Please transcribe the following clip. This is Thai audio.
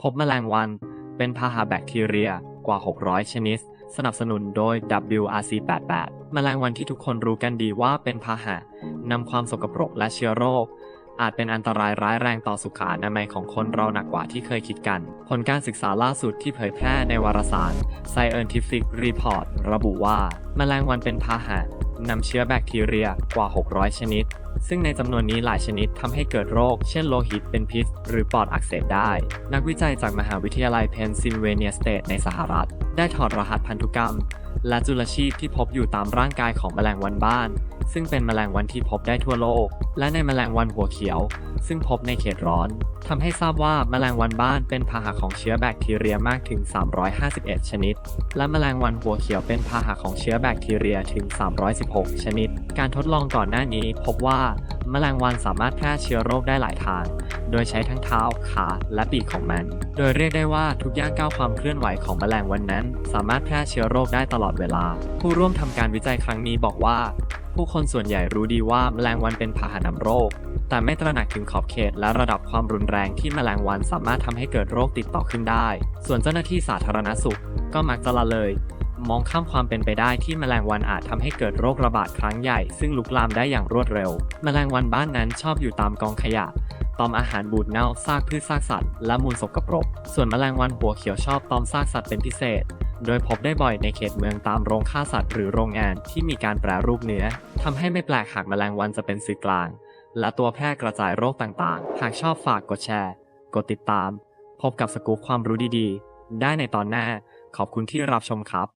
พบแมลงวันเป็นพาหะแบคทีเรียกว่า 600 ชนิด สนับสนุนโดย WRC88 แมลงวันที่ทุกคนรู้กันดีว่าเป็นพาหะนำความสกปรกและเชื้อโรค อาจเป็นอันตรายร้ายแรงต่อสุขอนามัยของคนเราหนักกว่าที่เคยคิดกัน ผลการศึกษาล่าสุดที่เผยแพร่ในวารสาร Scientific Report ระบุว่า แมลงวันเป็นพาหะนำเชื้อแบคทีเรียกว่า 600 ชนิด ซึ่งในจำนวนนี้หลายชนิดทำให้เกิดโรค เช่นโลหิตเป็นพิษ หรือปอดอักเสบได้ นักวิจัยจากมหาวิทยาลัยเพนซิลเวเนียสเตทในสหรัฐ ได้ถอดรหัสพันธุกรรม และจุลชีพที่พบอยู่ตามร่างกายของแมลงวันบ้าน ซึ่งเป็นแมลงวันที่พบได้ทั่วโลก และในแมลงวันหัวเขียว ซึ่งพบในเขตร้อนทำให้ทราบว่าแมลงวันบ้านเป็นพาหะของเชื้อแบคทีเรียมากถึง 351 ชนิด และแมลงวันหัวเขียวเป็นพาหะของเชื้อแบคทีเรียถึง 316 ชนิด การทดลองก่อนหน้านี้พบว่าแมลงวันสามารถแพร่เชื้อโรคได้หลายทาง โดยใช้ทั้งเท้าขาและปีกของมัน โดยเรียกได้ว่าทุกย่างก้าวความเคลื่อนไหวของแมลงวันนั้น สามารถแพร่เชื้อโรคได้ตลอดเวลา ผู้ร่วมทำการวิจัยครั้งนี้บอกว่า ผู้คนส่วนใหญ่รู้ดีว่าแมลงวันเป็นพาหะนำโรค แต่ไม่ตระหนักถึงขอบเขตและระดับความรุนแรงที่แมลงวันสามารถทำให้เกิดโรคติดต่อขึ้นได้ ส่วนเจ้าหน้าที่สาธารณสุข ก็มักจะละเลยมองข้ามความเป็นไปได้ที่แมลงวันอาจทำให้เกิดโรคระบาดครั้งใหญ่ ซึ่งลุกลามได้อย่างรวดเร็ว แมลงวันบ้านนั้นชอบอยู่ตามกองขยะ ตอมอาหารบูดเน่าซากพืชซากสัตว์ และมูลสกปรก ส่วนแมลงวันหัวเขียวชอบตอมซากสัตว์เป็นพิเศษ โดยพบได้บ่อยในเขตเมืองตามโรงฆ่าสัตว์หรือโรงงานที่มีการแปรรูปเนื้อทำให้ไม่แปลกหากแมลงวันจะเป็นสื่อกลาง และตัวแพร่กระจายโรคต่างๆ หากชอบฝากกดแชร์ กดติดตาม พบกับสกู๊ปความรู้ดีๆ ได้ในตอนหน้า ขอบคุณที่รับชมครับ